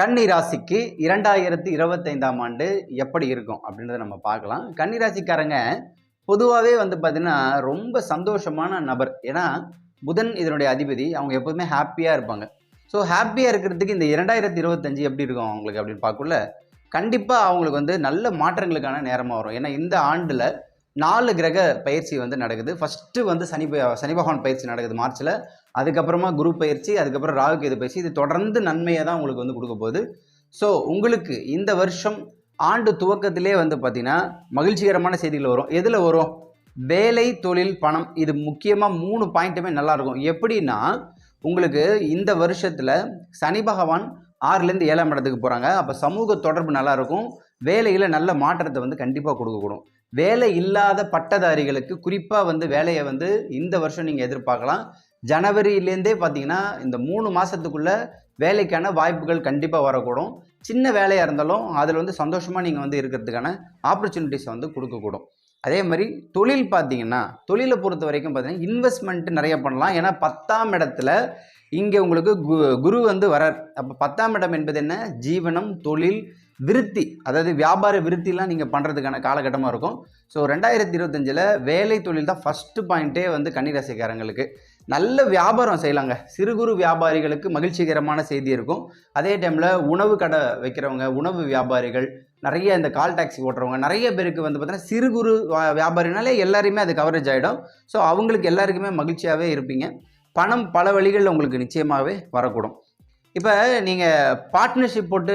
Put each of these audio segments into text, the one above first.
கன்னி ராசிக்கு இரண்டாயிரத்தி இருபத்தைந்தாம் ஆண்டு எப்படி இருக்கும் அப்படின்றத நம்ம பார்க்கலாம். கன்னி ராசிக்காரங்க பொதுவாகவே வந்து பார்த்தீங்கன்னா ரொம்ப சந்தோஷமான நபர். ஏன்னா புதன் இதனுடைய அதிபதி. அவங்க எப்போதுமே ஹாப்பியாக இருப்பாங்க. ஸோ ஹாப்பியாக இருக்கிறதுக்கு இந்த இரண்டாயிரத்தி இருபத்தஞ்சு எப்படி இருக்கும் அவங்களுக்கு அப்படின்னு பார்க்கல கண்டிப்பாக அவங்களுக்கு வந்து நல்ல மாற்றங்களுக்கான நேரமாக வரும். ஏன்னா இந்த ஆண்டில் நாலு கிரக பயிற்சி வந்து நடக்குது. ஃபஸ்ட்டு வந்து சனி ப- சனி பகவான் பயிற்சி நடக்குது மார்ச்சில் அதுக்கப்புறமா குரு பயிற்சி அதுக்கப்புறம் ராகு கேது பயிற்சி. இது தொடர்ந்து நன்மையை தான் உங்களுக்கு வந்து கொடுக்க போகுது. ஸோ உங்களுக்கு இந்த வருஷம் ஆண்டு துவக்கத்திலே வந்து பார்த்திங்கன்னா மகிழ்ச்சிகரமான செய்திகள் வரும். எதில் வரும்? வேலை தொழில் பணம். இது முக்கியமாக மூணு பாயிண்ட்டுமே நல்லா இருக்கும் எப்படின்னா உங்களுக்கு இந்த வருஷத்தில் சனி பகவான் ஆறுலேருந்து ஏழாம் இடத்துக்கு போகிறாங்க அப்போ சமூக தொடர்பு நல்லாயிருக்கும். வேலையில் நல்ல மாற்றத்தை வந்து கண்டிப்பாக கொடுக்கக்கூடும். வேலை இல்லாத பட்டதாரிகளுக்கு குறிப்பாக வந்து வேலையை வந்து இந்த வருஷம் நீங்கள் எதிர்பார்க்கலாம். ஜனவரியிலேருந்தே பார்த்தீங்கன்னா இந்த மூணு மாதத்துக்குள்ளே வேலைக்கான வாய்ப்புகள் கண்டிப்பாக வரக்கூடும். சின்ன வேலையாக இருந்தாலும் அதில் வந்து சந்தோஷமாக நீங்கள் வந்து இருக்கிறதுக்கான ஆப்பர்ச்சுனிட்டிஸை வந்து கொடுக்கக்கூடும். அதே மாதிரி தொழில் பார்த்தீங்கன்னா தொழிலை பொறுத்த வரைக்கும் பார்த்தீங்கன்னா இன்வெஸ்ட்மெண்ட் நிறைய பண்ணலாம். ஏன்னா பத்தாம் இடத்துல இங்கே உங்களுக்கு கு குரு வந்து வரார். அப்போ பத்தாம் இடம் என்பது என்ன? ஜீவனம் தொழில் விருத்தி அதாவது வியாபார விருத்திலாம் நீங்கள் பண்ணுறதுக்கான காலகட்டமாக இருக்கும். ஸோ ரெண்டாயிரத்தி இருபத்தஞ்சில் வேலை தொழில் தான் ஃபஸ்ட்டு பாயிண்ட்டே வந்து கன்னிராசிக்காரங்களுக்கு. நல்ல வியாபாரம் செய்யலாங்க. சிறு குறு வியாபாரிகளுக்கு மகிழ்ச்சிகரமான செய்தி இருக்கும். அதே டைமில் உணவு கடை வைக்கிறவங்க உணவு வியாபாரிகள் நிறைய இந்த கால் டாக்ஸி ஓட்டுறவங்க நிறைய பேருக்கு வந்து பார்த்தீங்கன்னா சிறு குறு வியாபாரினாலே எல்லாருமே அது கவரேஜ் ஆகிடும் ஸோ அவங்களுக்கு எல்லாருக்குமே மகிழ்ச்சியாகவே இருப்பீங்க. பணம் பல வழிகளில் உங்களுக்கு நிச்சயமாகவே வரக்கூடும். இப்போ நீங்கள் பார்ட்னர்ஷிப் போட்டு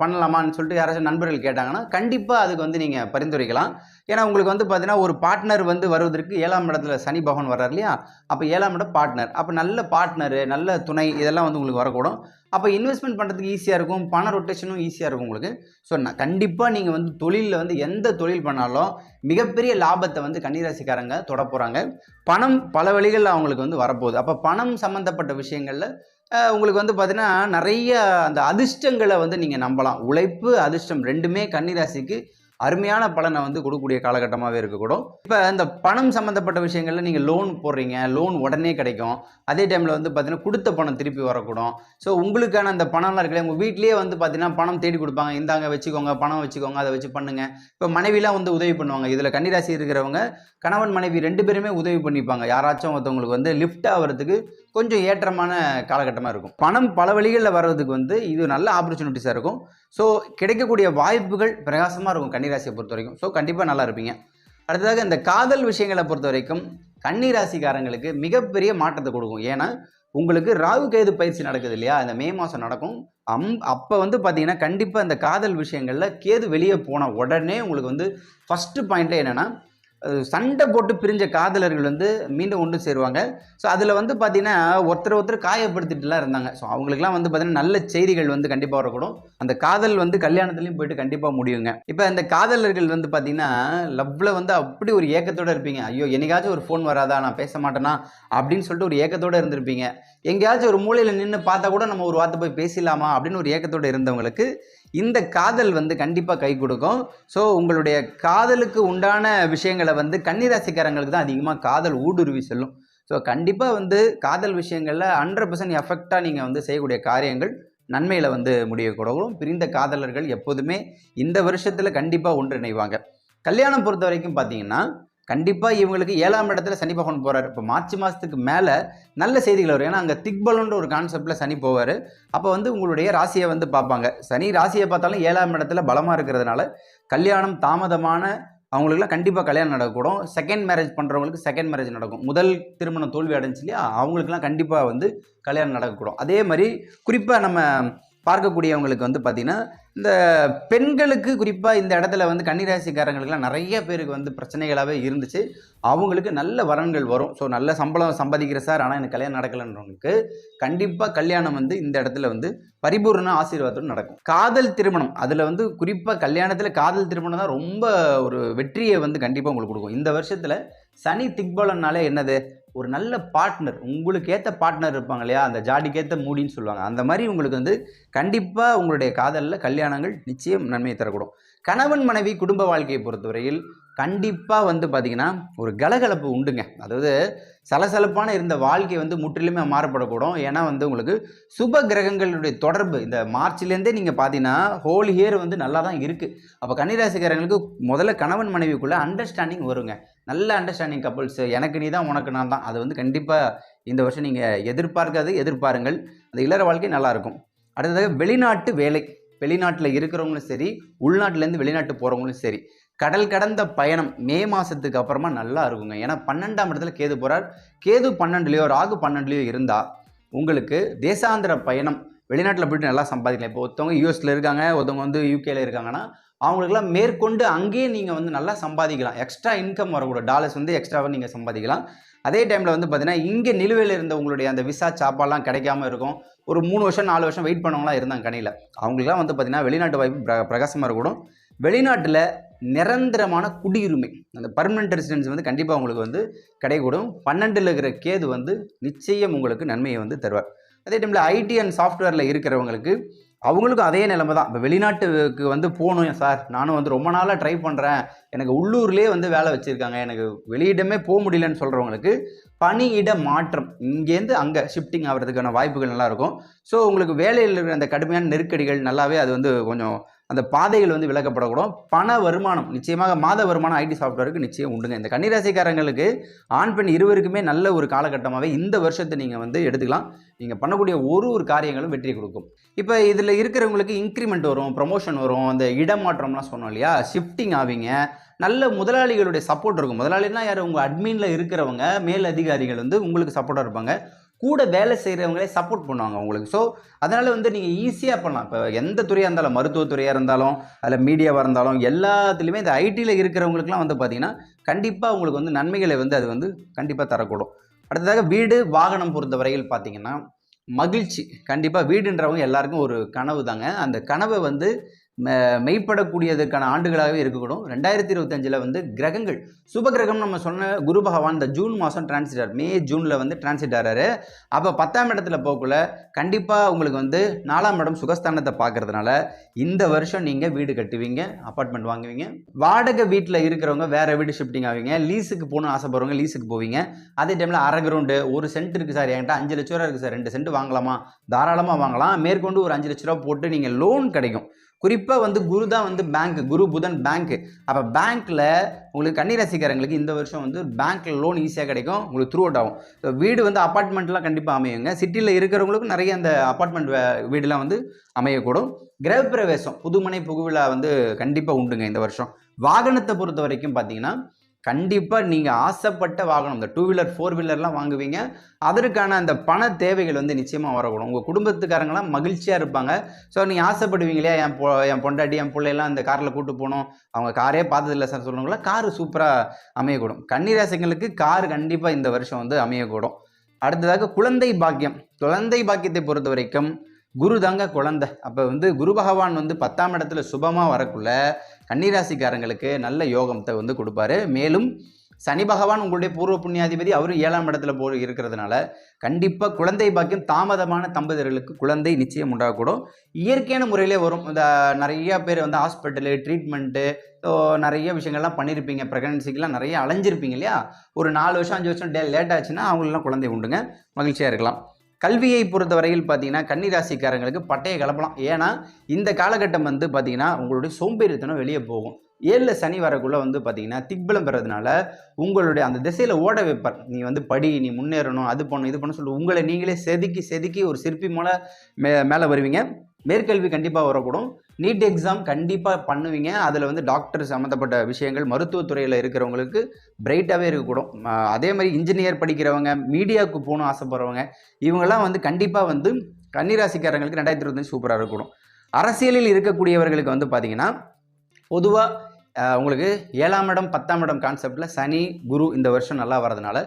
பண்ணலாமான்னு சொல்லிட்டு யாராச்சும் நண்பர்கள் கேட்டாங்கன்னா கண்டிப்பாக அதுக்கு வந்து நீங்கள் பரிந்துரைக்கலாம். ஏன்னா உங்களுக்கு வந்து பார்த்தீங்கன்னா ஒரு பார்ட்னர் வந்து வருவதற்கு ஏழாம் இடத்துல சனி பகவான் வர்றார் இல்லையா? அப்போ ஏழாம் இடம் பார்ட்னர் அப்போ நல்ல பார்ட்னரு நல்ல துணை இதெல்லாம் வந்து உங்களுக்கு வரக்கூடும். அப்போ இன்வெஸ்ட்மெண்ட் பண்ணுறதுக்கு ஈஸியாக இருக்கும். பண ரொட்டேஷனும் ஈஸியாக இருக்கும் உங்களுக்கு. ஸோ நான் கண்டிப்பாக நீங்கள் வந்து தொழிலில் வந்து எந்த தொழில் பண்ணாலும் மிகப்பெரிய லாபத்தை வந்து கன்னிராசிக்காரங்க தொட போகிறாங்க பணம் பல வழிகளில் அவங்களுக்கு வந்து வரப்போகுது. அப்போ பணம் சம்மந்தப்பட்ட விஷயங்களில் உங்களுக்கு வந்து பார்த்தீங்கன்னா நிறைய அந்த அதிர்ஷ்டங்களை வந்து நீங்கள் நம்பலாம். உழைப்பு அதிர்ஷ்டம் ரெண்டுமே கன்னிராசிக்கு அருமையான பலனை வந்து கொடுக்கக்கூடிய காலகட்டமாகவே இருக்கக்கூடும். இப்போ இந்த பணம் சம்மந்தப்பட்ட விஷயங்களில் நீங்கள் லோன் போடுறீங்க லோன் உடனே கிடைக்கும். அதே டைமில் வந்து பார்த்தீங்கன்னா கொடுத்த பணம் திருப்பி வரக்கூடும். ஸோ உங்களுக்கான அந்த பணம்லாம் இருக்குல்ல உங்கள் வீட்லேயே வந்து பார்த்தீங்கன்னா பணம் தேடி கொடுப்பாங்க. இந்தாங்க வச்சுக்கோங்க பணம் வச்சுக்கோங்க அதை வச்சு பண்ணுங்க. இப்போ மனைவிலாம் வந்து உதவி பண்ணுவாங்க. இதில் கன்னிராசி இருக்கிறவங்க கணவன் மனைவி ரெண்டு பேருமே உதவி பண்ணிப்பாங்க. யாராச்சும் ஒருத்தவங்களுக்கு வந்து லிஃப்ட் ஆகிறதுக்கு கொஞ்சம் ஏற்றமான காலகட்டமாக இருக்கும். பணம் பல வழிகளில் வர்றதுக்கு வந்து இது நல்ல ஆப்பர்ச்சுனிட்டிஸாக இருக்கும். ஸோ கிடைக்கக்கூடிய வாய்ப்புகள் பிரகாசமாக இருக்கும் கன்னிராசியை பொறுத்த வரைக்கும். ஸோ கண்டிப்பாக நல்லா இருப்பீங்க. அடுத்ததாக இந்த காதல் விஷயங்களை பொறுத்த வரைக்கும் கன்னிராசிக்காரங்களுக்கு மிகப்பெரிய மாற்றத்தை கொடுக்கும். ஏன்னா உங்களுக்கு ராகு கேது பயிற்சி நடக்குது இல்லையா? இந்த மே மாதம் நடக்கும். அம் அப்போ வந்து பார்த்தீங்கன்னா கண்டிப்பாக இந்த காதல் விஷயங்களில் கேது வெளியே போன உடனே உங்களுக்கு வந்து ஃபஸ்ட்டு பாயிண்ட்டே என்னென்னா சண்டை போட்டு பிரிஞ்ச காதலர்கள் வந்து மீண்டும் ஒன்று சேருவாங்க. ஸோ அதில் வந்து பார்த்தீங்கன்னா ஒருத்தர் ஒருத்தர் காயப்படுத்திட்டுலாம் இருந்தாங்க. ஸோ அவங்களுக்குலாம் வந்து பார்த்தீங்கன்னா நல்ல செய்திகள் வந்து கண்டிப்பாக வரக்கூடும். அந்த காதல் வந்து கல்யாணத்துலேயும் போயிட்டு கண்டிப்பாக முடியுங்க. இப்போ அந்த காதலர்கள் வந்து பார்த்தீங்கன்னா லவ்வில் வந்து அப்படி ஒரு ஏக்கத்தோடு இருப்பீங்க. ஐயோ என்னைக்காச்சும் ஒரு ஃபோன் வராதா? நான் பேச மாட்டேனா? அப்படின்னு சொல்லிட்டு ஒரு ஏக்கத்தோடு இருந்திருப்பீங்க. எங்கேயாச்சும் ஒரு மூலையில் நின்று பார்த்தா கூட நம்ம ஒரு வார்த்தை போய் பேசிடலாமா? அப்படின்னு ஒரு ஏக்கத்தோடு இருந்தவங்களுக்கு இந்த காதல் வந்து கண்டிப்பாக கை கொடுக்கும். ஸோ உங்களுடைய காதலுக்கு உண்டான விஷயங்களை வந்து கன்னிராசிக்காரங்களுக்கு தான் அதிகமாக காதல் ஊடுருவி செல்லும். ஸோ கண்டிப்பாக வந்து காதல் விஷயங்களில் ஹண்ட்ரட் பர்சன்ட் எஃபெக்டாக நீங்கள் வந்து செய்யக்கூடிய காரியங்கள் நன்மையில் வந்து முடியக்கூடவும் பிரிந்த காதலர்கள் எப்போதுமே இந்த வருஷத்தில் கண்டிப்பாக ஒன்றிணைவாங்க. கல்யாணம் பொறுத்த வரைக்கும் பார்த்தீங்கன்னா கண்டிப்பாக இவங்களுக்கு ஏழாம் இடத்துல சனி பகவான் போகிறார் இப்போ மார்ச் மாதத்துக்கு மேலே நல்ல செய்திகள் வரும். ஏன்னா அங்கே திக்பலன்ற ஒரு கான்செப்டில் சனி போவார். அப்போ வந்து உங்களுடைய ராசியை வந்து பார்ப்பாங்க. சனி ராசியை பார்த்தாலும் ஏழாம் இடத்துல பலமாக இருக்கிறதுனால கல்யாணம் தாமதமான அவங்களுக்குலாம் கண்டிப்பாக கல்யாணம் நடக்கக்கூடும். செகண்ட் மேரேஜ் பண்ணுறவங்களுக்கு செகண்ட் மேரேஜ் நடக்கும். முதல் திருமணம் தோல்வி அடைஞ்சு இல்லையா? அவங்களுக்குலாம் கண்டிப்பாக வந்து கல்யாணம் நடக்கக்கூடும். அதே மாதிரி குறிப்பாக நம்ம பார்க்கக்கூடியவங்களுக்கு வந்து பார்த்திங்கன்னா இந்த பெண்களுக்கு குறிப்பாக இந்த இடத்துல வந்து கன்னிராசிக்காரங்களுக்குலாம் நிறைய பேருக்கு வந்து பிரச்சனைகளாகவே இருந்துச்சு. அவங்களுக்கு நல்ல வரன்கள் வரும். ஸோ நல்ல சம்பளம் சம்பாதிக்கிற சார் ஆனால் எனக்கு கல்யாணம் நடக்கலைன்றவங்களுக்கு கண்டிப்பாக கல்யாணம் வந்து இந்த இடத்துல வந்து பரிபூர்ண ஆசீர்வாதத்தோடு நடக்கும். காதல் திருமணம். அதில் வந்து குறிப்பாக கல்யாணத்தில் காதல் திருமணம் தான் ரொம்ப ஒரு வெற்றியை வந்து கண்டிப்பாக உங்களுக்கு கொடுக்கும். இந்த வருஷத்தில் சனி திக்பலன்னாலே என்னது? ஒரு நல்ல பார்ட்னர் உங்களுக்கு ஏற்ற பார்ட்னர் இருப்பாங்க இல்லையா? அந்த ஜாடிக்கேற்ற மூடின்னு சொல்லுவாங்க. அந்த மாதிரி உங்களுக்கு வந்து கண்டிப்பாக உங்களுடைய காதலில் கல்யாணங்கள் நிச்சயம் நன்மையை தரக்கூடும். கணவன் மனைவி குடும்ப வாழ்க்கையை பொறுத்தவரையில் கண்டிப்பாக வந்து பார்த்தீங்கன்னா ஒரு கலகலப்பு உண்டுங்க. அதாவது சலசலப்பான இருந்த வாழ்க்கை வந்து முற்றிலுமே மாறுபடக்கூடும். ஏன்னா வந்து உங்களுக்கு சுப கிரகங்களுடைய தொடர்பு இந்த மார்ச்லேருந்தே நீங்கள் பார்த்தீங்கன்னா ஹோல் இயர் வந்து நல்லா தான் இருக்குது அப்போ கன்னிராசிக்காரங்களுக்கு முதல்ல கணவன் மனைவிக்குள்ளே அண்டர்ஸ்டாண்டிங் வருங்க. நல்ல அண்டர்ஸ்டாண்டிங் கப்புள்ஸ் எனக்கு நீ தான் உனக்கு நான் தான் அது வந்து கண்டிப்பாக இந்த வருஷம் நீங்கள் எதிர்பார்க்காது எதிர்பாருங்கள். அந்த இளர வாழ்க்கை நல்லாயிருக்கும். அடுத்ததாக வெளிநாட்டு வேலை. வெளிநாட்டில் இருக்கிறவங்களும் சரி உள்நாட்டிலேருந்து வெளிநாட்டு போகிறவங்களும் சரி. கடல் கடந்த பயணம் மே மாதத்துக்கு அப்புறமா நல்லா இருக்குங்க. ஏன்னா பன்னெண்டாம் இடத்துல கேது போகிறார் கேது பன்னெண்டுலேயோ ராகு பன்னெண்டுலேயோ இருந்தால் உங்களுக்கு தேசாந்திர பயணம் வெளிநாட்டில் போயிட்டு நல்லா சம்பாதிக்கலாம். இப்போ ஒருத்தவங்க யூஎஸில் இருக்காங்க ஒருத்தவங்க வந்து யூகேல இருக்காங்கன்னா அவங்களுக்குலாம் மேற்கொண்டு அங்கேயே நீங்கள் வந்து நல்லா சம்பாதிக்கலாம். எக்ஸ்ட்ரா இன்கம் வரக்கூடாது டாலர்ஸ் வந்து எக்ஸ்ட்ராவாக நீங்கள் சம்பாதிக்கலாம். அதே டைமில் வந்து பார்த்தீங்கன்னா இங்கே நிலுவையில் இருந்த உங்களுடைய அந்த விசா சாப்பாலாம் கிடைக்காம இருக்கும். ஒரு மூணு வருஷம் நாலு வருஷம் வெயிட் பண்ணவங்களாம் இருந்தாங்க கணியில் அவங்களுக்குலாம் வந்து பார்த்தீங்கன்னா வெளிநாட்டு வாய்ப்பு பிர பிரகாசமாக இருக்கணும். வெளிநாட்டில் நிரந்தரமான குடியுரிமை அந்த பர்மனெண்ட் ரெசிடென்ஸ் வந்து கண்டிப்பாக உங்களுக்கு வந்து கிடைக்கூடும் பன்னெண்டில் இருக்கிற கேது வந்து நிச்சயம் உங்களுக்கு நன்மையை வந்து தருவார். அதே டைமில் ஐடி அண்ட் சாஃப்ட்வேரில் இருக்கிறவங்களுக்கு அவங்களுக்கும் அதே நிலைமை தான். இப்போ வெளிநாட்டுக்கு வந்து போகணும் சார். நானும் வந்து ரொம்ப நாளாக ட்ரை பண்ணுறேன் எனக்கு உள்ளூர்லேயே வந்து வேலை வச்சுருக்காங்க. எனக்கு வெளியிடமே போக முடியலன்னு சொல்கிறவங்களுக்கு பணியிட மாற்றம். இங்கேருந்து அங்கே ஷிஃப்டிங் ஆகிறதுக்கான வாய்ப்புகள் நல்லாயிருக்கும் ஸோ உங்களுக்கு வேலையில் இருக்கிற அந்த கடுமையான நெருக்கடிகள் நல்லாவே அது வந்து கொஞ்சம் அந்த பாதைகள் வந்து விளக்கப்படக்கூடும். பண வருமானம் நிச்சயமாக மாத வருமானம் ஐடி சாஃப்ட்வேருக்கு நிச்சயம் உண்டுங்க. இந்த கன்னிராசிக்காரங்களுக்கு ஆண் பெண் இருவருக்குமே நல்ல ஒரு காலகட்டமாகவே இந்த வருஷத்தை நீங்கள் வந்து எடுத்துக்கலாம். நீங்கள் பண்ணக்கூடிய ஒரு ஒரு காரியங்களும் வெற்றி கொடுக்கும். இப்போ இதில் இருக்கிறவங்களுக்கு இன்க்ரிமெண்ட் வரும் ப்ரொமோஷன் வரும் அந்த இடமாற்றம்லாம் சொன்னோம் இல்லையா? ஷிஃப்டிங் ஆவீங்க. நல்ல முதலாளிகளுடைய சப்போர்ட் இருக்கும். முதலாளினா யார்? உங்கள் அட்மினில் இருக்கிறவங்க. மேல் அதிகாரிகள் வந்து உங்களுக்கு சப்போர்ட்டாக இருப்பாங்க. கூட வேலை செய்கிறவங்களே சப்போர்ட் பண்ணுவாங்க உங்களுக்கு. ஸோ அதனால் வந்து நீங்கள் ஈஸியாக பண்ணலாம். இப்போ எந்த துறையாக இருந்தாலும் மருத்துவத்துறையாக இருந்தாலும் அதில் மீடியாவாக இருந்தாலும் எல்லாத்துலேயுமே இந்த ஐடியில் இருக்கிறவங்களுக்குலாம் வந்து பார்த்திங்கன்னா கண்டிப்பாக உங்களுக்கு வந்து நன்மைகளை வந்து அது வந்து கண்டிப்பாக தரக்கூடும். அடுத்ததாக வீடு வாகனம் பொறுத்தவரையில் பார்த்தீங்கன்னா மகிழ்ச்சி. கண்டிப்பாக வீடுன்றவங்க எல்லாருக்கும் ஒரு கனவு தாங்க அந்த கனவை வந்து மெ- மெய்ப்படக்கூடியதற்கான ஆண்டுகளாகவே இருக்கக்கூடும். ரெண்டாயிரத்தி இருபத்தஞ்சில் வந்து கிரகங்கள் சுப கிரகம் நம்ம சொன்ன குரு பகவான் இந்த ஜூன் மாதம் டிரான்சிட் மே ஜூனில் வந்து டிரான்சிட் ஆறாரு. அப்போ பத்தாம் இடத்துல போகக்குள்ள கண்டிப்பாக உங்களுக்கு வந்து நாலாம் இடம் சுகஸ்தானத்தை பார்க்கறதுனால இந்த வருஷம் நீங்கள் வீடு கட்டுவீங்க அப்பார்ட்மெண்ட் வாங்குவீங்க. வாடகை வீட்டில் இருக்கிறவங்க வேறு வீடு ஷிஃப்டிங் ஆவீங்க. லீஸுக்கு போகணும் ஆசைப்படுறவங்க லீஸுக்கு போவீங்க. அதே டைமில் அரை கிரவுண்டு ஒரு சென்ட் இருக்குது சார் என்கிட்ட அஞ்சு லட்ச ரூபா இருக்குது சார் ரெண்டு சென்ட் வாங்கலாமா? தாராளமாக வாங்கலாம். மேற்கொண்டு ஒரு அஞ்சு லட்ச ரூபா போட்டு நீங்கள் லோன் கிடைக்கும். குறிப்பாக வந்து குரு தான் வந்து பேங்க் குரு புதன் பேங்க் அப்போ பேங்க்கில் உங்களுக்கு கன்னிராசிக்காரங்களுக்கு இந்த வருஷம் வந்து பேங்க்கில் லோன் ஈஸியாக கிடைக்கும். உங்களுக்கு த்ரூ அவுட் ஆகும். ஸோ வீடு வந்து அப்பார்ட்மெண்ட்லாம் கண்டிப்பாக அமையுங்க. சிட்டியில் இருக்கிறவங்களுக்கும் நிறைய அந்த அப்பார்ட்மெண்ட் வீடுலாம் வந்து அமையக்கூடும். கிரகப்பிரவேசம் புதுமனை புகுவிழா வந்து கண்டிப்பாக உண்டுங்க இந்த வருஷம். வாகனத்தை பொறுத்த வரைக்கும் பார்த்தீங்கன்னா கண்டிப்பாக நீங்கள் ஆசைப்பட்ட வாகனம் இந்த டூ வீலர் ஃபோர் வீலர்லாம் வாங்குவீங்க. அதற்கான அந்த பண தேவைகள் வந்து நிச்சயமாக வரக்கூடும். உங்கள் குடும்பத்துக்காரங்களாம் மகிழ்ச்சியாக இருப்பாங்க. ஸோ நீங்கள் ஆசைப்படுவீங்க இல்லையா? என் பொ என் பொண்டாட்டி என் பிள்ளையெல்லாம் இந்த காரில் கூட்டு போகணும். அவங்க காரே பார்த்ததில்ல சார் சொல்லுவாங்களா காரு சூப்பராக அமையக்கூடும். கன்னிராசிங்களுக்கு கார் கண்டிப்பாக இந்த வருஷம் வந்து அமையக்கூடும். அடுத்ததாக குழந்தை பாக்கியம். குழந்தை பாக்கியத்தை பொறுத்த வரைக்கும் குரு தாங்க குழந்தை. அப்போ வந்து குரு பகவான் வந்து பத்தாம் இடத்துல சுபமாக வரக்குள்ள கன்னிராசிக்காரங்களுக்கு நல்ல யோகத்தை வந்து கொடுப்பாரு. மேலும் சனி பகவான் உங்களுடைய பூர்வ புண்ணியாதிபதி அவரும் ஏழாம் இடத்துல போ இருக்கிறதுனால கண்டிப்பாக குழந்தை பாக்கியம் தாமதமான தம்பதியர்களுக்கு குழந்தை நிச்சயம் உண்டாகக்கூடும். இயற்கையான முறையிலே வரும். இந்த நிறைய பேர் வந்து ஹாஸ்பிட்டலு ட்ரீட்மெண்ட்டு ஸோ நிறைய விஷயங்கள்லாம் பண்ணியிருப்பீங்க ப்ரெக்னன்சிக்கெலாம் நிறைய அலைஞ்சிருப்பீங்க இல்லையா? ஒரு நாலு வருஷம் அஞ்சு வருஷம் டே லேட் ஆச்சுன்னா அவங்களெலாம் குழந்தை உண்டுங்க. மகிழ்ச்சியாக இருக்கலாம். கல்வியை பொறுத்தவரையில் பார்த்தீங்கன்னா கன்னிராசிக்காரங்களுக்கு பட்டையை கலப்பலாம். ஏன்னா இந்த காலகட்டம் வந்து பார்த்தீங்கன்னா உங்களுடைய சோம்பேறித்தனம் வெளியே போகும். ஏழில் சனி வரக்குள்ளே வந்து பார்த்தீங்கன்னா திக்பலம் பெறதுனால உங்களுடைய அந்த திசையில் ஓட வைப்பார். நீ வந்து படி நீ முன்னேறணும் அது பண்ணணும் இது பண்ணணும் சொல்லி உங்களை நீங்களே செதுக்கி செதுக்கி ஒரு சிற்பி மூல மே மேலே வருவீங்க. மேற்கல்வி கண்டிப்பாக வரக்கூடும். நீட் எக்ஸாம் கண்டிப்பாக பண்ணுவீங்க. அதில் வந்து டாக்டர் சம்மந்தப்பட்ட விஷயங்கள் மருத்துவத்துறையில் இருக்கிறவங்களுக்கு பிரைட்டாகவே இருக்கக்கூடும். அதே மாதிரி இன்ஜினியர் படிக்கிறவங்க மீடியாவுக்கு போகணும் ஆசைப்படுறவங்க இவங்கெல்லாம் வந்து கண்டிப்பாக வந்து கன்னிராசிக்காரங்களுக்கு ரெண்டாயிரத்தி இருபத்தஞ்சு சூப்பராக இருக்கணும். அரசியலில் இருக்கக்கூடியவர்களுக்கு வந்து பார்த்திங்கன்னா பொதுவாக உங்களுக்கு ஏழாம் இடம் பத்தாம் இடம் கான்செப்டில் சனி குரு இந்த வருஷம் நல்லா வரதுனால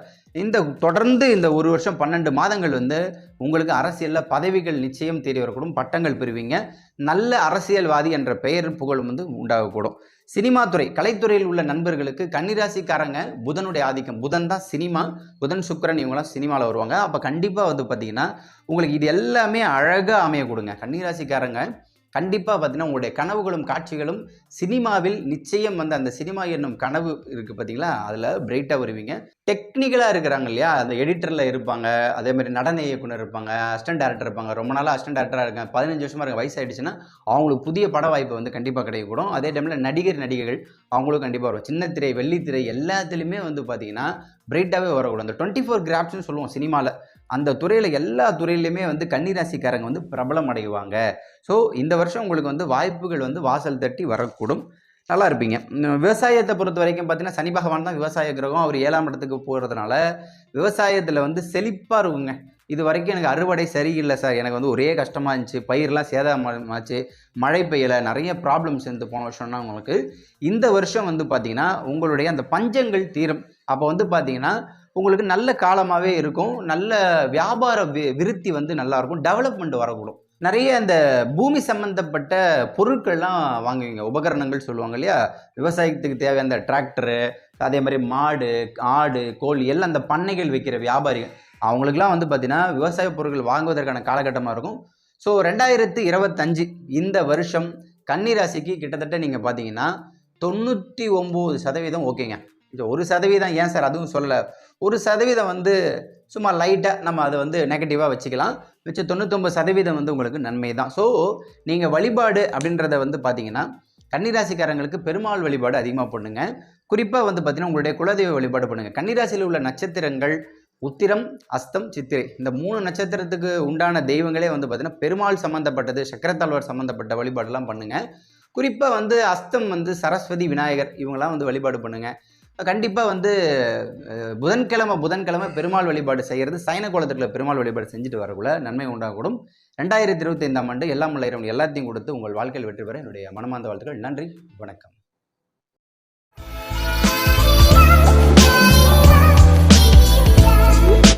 இந்த தொடர்ந்து இந்த ஒரு வருஷம் பன்னெண்டு மாதங்கள் வந்து உங்களுக்கு அரசியலில் பதவிகள் நிச்சயம் தேடி வரக்கூடும் பட்டங்கள் பெறுவீங்க. நல்ல அரசியல்வாதி என்ற பெயர் புகழும் வந்து உண்டாகக்கூடும். சினிமா துறை கலைத்துறையில் உள்ள நண்பர்களுக்கு கன்னிராசிக்காரங்க புதனுடைய ஆதிக்கம். புதன் தான் சினிமா புதன் சுக்கரன் இவங்களாம் சினிமாவில் வருவாங்க. அப்போ கண்டிப்பாக வந்து பார்த்தீங்கன்னா உங்களுக்கு இது எல்லாமே அழகாக அமைய கொடுங்க கன்னிராசிக்காரங்க கண்டிப்பாக பார்த்தீங்கன்னா உங்களுடைய கனவுகளும் காட்சிகளும் சினிமாவில் நிச்சயம் வந்து அந்த சினிமா என்னும் கனவு இருக்குது பார்த்தீங்களா அதில் பிரைட்டாக வருவீங்க. டெக்னிக்கலாக இருக்கிறாங்க இல்லையா? அந்த எடிட்டரில் இருப்பாங்க. அதே மாதிரி நடன இயக்குனர் இருப்பாங்க. அசிஸ்டன்ட் டேரக்டர் இருப்பாங்க. ரொம்ப நாளாக அசிஸ்டன்ட் டேரக்டராக இருக்காங்க. பதினஞ்சு வருஷமாக இருக்க வயசாகிடுச்சுன்னா அவங்களுக்கு புதிய பட வாய்ப்பு வந்து கண்டிப்பாக கிடைக்கக்கூடும். அதே டைமில் நடிகர் நடிகைகள் அவங்களும் கண்டிப்பாக வரும். சின்ன திரை வெள்ளித்திரை எல்லாத்துலேயுமே வந்து பார்த்தீங்கன்னா பிரைட்டாகவே வரக்கூடும். அந்த டுவெண்ட்டி ஃபோர் கிராப்ஸ்னு சொல்லுவோம் சினிமாவில் அந்த துறையில் எல்லா துறையிலையுமே வந்து கன்னிராசிக்காரங்க வந்து பிரபலம் அடைவாங்க ஸோ இந்த வருஷம் உங்களுக்கு வந்து வாய்ப்புகள் வந்து வாசல் தட்டி வரக்கூடும். நல்லா இருப்பீங்க. விவசாயத்தை பொறுத்த வரைக்கும் பார்த்தீங்கன்னா சனி பகவான் தான் விவசாய கிரகம். அவர் ஏழாம் இடத்துக்கு போகிறதுனால விவசாயத்தில் வந்து செழிப்பாக இருக்குங்க. இது வரைக்கும் எனக்கு அறுவடை சரியில்லை சார். எனக்கு வந்து ஒரே கஷ்டமாக இருந்துச்சு. பயிரெலாம் சேதமாச்சு மழை பெய்யலை. நிறைய ப்ராப்ளம்ஸ் இருந்து போன வருஷம்னா உங்களுக்கு. இந்த வருஷம் வந்து பார்த்திங்கன்னா உங்களுடைய அந்த பஞ்சங்கள் தீரும். அப்போ வந்து பார்த்தீங்கன்னா உங்களுக்கு நல்ல காலமாகவே இருக்கும். நல்ல வியாபார வி விருத்தி வந்து நல்லா இருக்கும் டெவலப்மெண்ட் வரக்கூடும். நிறைய இந்த பூமி சம்மந்தப்பட்ட பொருட்கள்லாம் வாங்குவீங்க. உபகரணங்கள் சொல்லுவாங்க இல்லையா? விவசாயத்துக்கு தேவையான அந்த டிராக்டரு அதே மாதிரி மாடு ஆடு கோழி எல்லாம் அந்த பண்ணைகள் வைக்கிற வியாபாரிகள். அவங்களுக்குலாம் வந்து பார்த்திங்கன்னா விவசாய பொருட்கள் வாங்குவதற்கான காலகட்டமாக இருக்கும். ஸோ ரெண்டாயிரத்து இருபத்தஞ்சு இந்த வருஷம் கன்னிராசிக்கு கிட்டத்தட்ட நீங்கள் பார்த்தீங்கன்னா தொண்ணூற்றி ஒம்பது சதவீதம் ஓகேங்க. இது ஒரு சதவீதம் ஏன் சார்? அதுவும் சொல்லலை. ஒரு சதவீதம் வந்து சும்மா லைட்டாக நம்ம அதை வந்து நெகட்டிவாக வச்சுக்கலாம். மிச்சம் தொண்ணூத்தொம்பது சதவீதம் வந்து உங்களுக்கு நன்மை தான். ஸோ நீங்கள் வழிபாடு அப்படின்றத வந்து பார்த்தீங்கன்னா கன்னிராசிக்காரங்களுக்கு பெருமாள் வழிபாடு அதிகமாக பண்ணுங்க. குறிப்பாக வந்து பார்த்தீங்கன்னா உங்களுடைய குலதெய்வ வழிபாடு பண்ணுங்கள் கன்னிராசியில் உள்ள நட்சத்திரங்கள் உத்திரம் அஸ்தம் சித்திரை இந்த மூணு நட்சத்திரத்துக்கு உண்டான தெய்வங்களே வந்து பார்த்தீங்கன்னா பெருமாள் சம்மந்தப்பட்டது சக்கரத்தாழ்வார் சம்மந்தப்பட்ட வழிபாடெல்லாம் பண்ணுங்கள் குறிப்பாக வந்து அஸ்தம் வந்து சரஸ்வதி விநாயகர் இவங்கெல்லாம் வந்து வழிபாடு பண்ணுங்கள் கண்டிப்பாக வந்து புதன்கிழமை புதன்கிழமை பெருமாள் வழிபாடு செய்கிறது சைன கோலத்தில் பெருமாள் வழிபாடு செஞ்சுட்டு வரக்குள்ள நன்மை உண்டாகக்கூடும். ரெண்டாயிரத்தி இருபத்தி ஐந்தாம் ஆண்டு எல்லாம் உள்ள இறைவன் எல்லாத்தையும் கொடுத்து உங்கள் வாழ்க்கையில் வெற்றி பெற என்னுடைய மனமார்ந்த வாழ்த்துக்கள். நன்றி வணக்கம்.